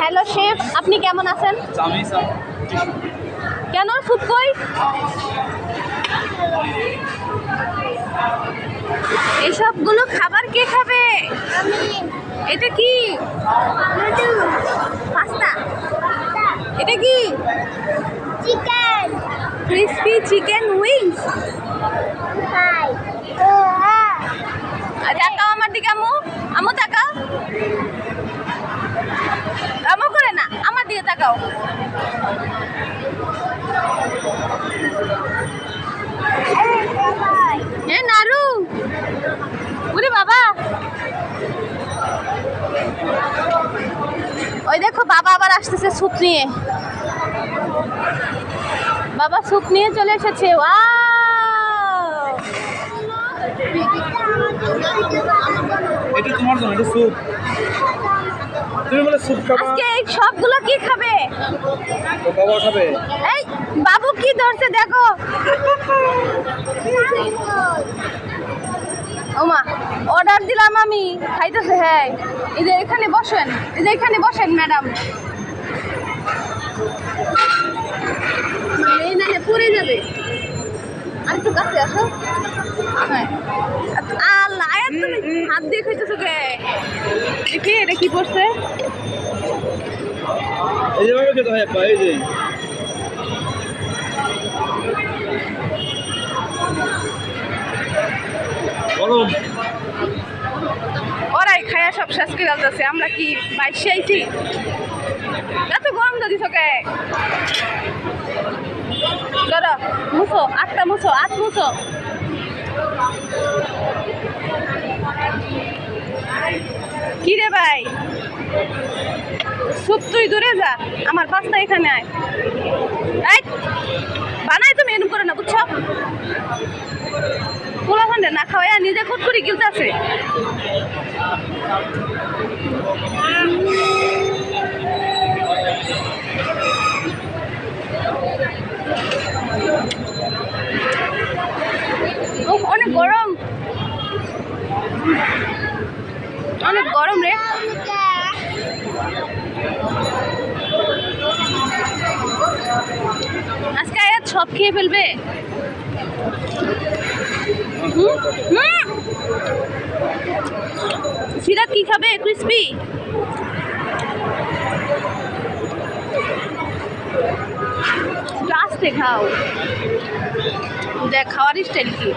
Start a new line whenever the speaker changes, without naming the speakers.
Hello chef আপনি কেমন আছেন? কেন স্যুপ কই? এসবগুলো খাবার কে খাবে? এটা কি? পাস্তা। এটা কি?
Chicken
crispy chicken wings
hi
তাকাও আমার দিকে আমু আমু তাকাও আমু করে না আমার দিকে তাকাও এ নারু ওরে বাবা ওই দেখো বাবা আবার আসতেছে স্যুপ নিয়ে। বাবা স্যুপ নিয়ে চলে এসেছে ওয়াও!
এটা তোমার জন্য এটা স্যুপ। তুমি বলে স্যুপ খাবা।
আজকে এই সবগুলো কি খাবে?
বাবা খাবে।
এই বাবু কি ধরছে দেখো। ওমা অর্ডার দিলাম আমি। খাইতেছে হ্যাঁ। এই যে এখানে বসেন এই যে এখানে বসেন ম্যাডাম। এই নালে পড়ে যাবে। আর একটু কাছে আসো। হ্যাঁ। আল্লাহ আয়াত তুমি হাত দিয়ে খাইতেছো কে? দেখি এটা কি পড়ছে?
এই যে ভাবে খেতে হয় এই যে। গরম
সব শেষ করে যাচ্ছে আমরা কি বাইশে আইছি? এত গরম যদি তোকে ধরো, মুছো, আটটা মুছো, আট মুছো। কি রে ভাই? সুপ তুই দূরে যা, আমার পাস্তা এখানে আয়। বানাই তুমি এরকম করে না, বুঝছ? নিজে করে অনেক গরম অনেক গরম রে আজকে সব খেয়ে ফেলবে? হুম? সিরাত কি খাবে ক্রিসপি? আস্তে খাও। দেখ খাওয়ার স্টাইল কি?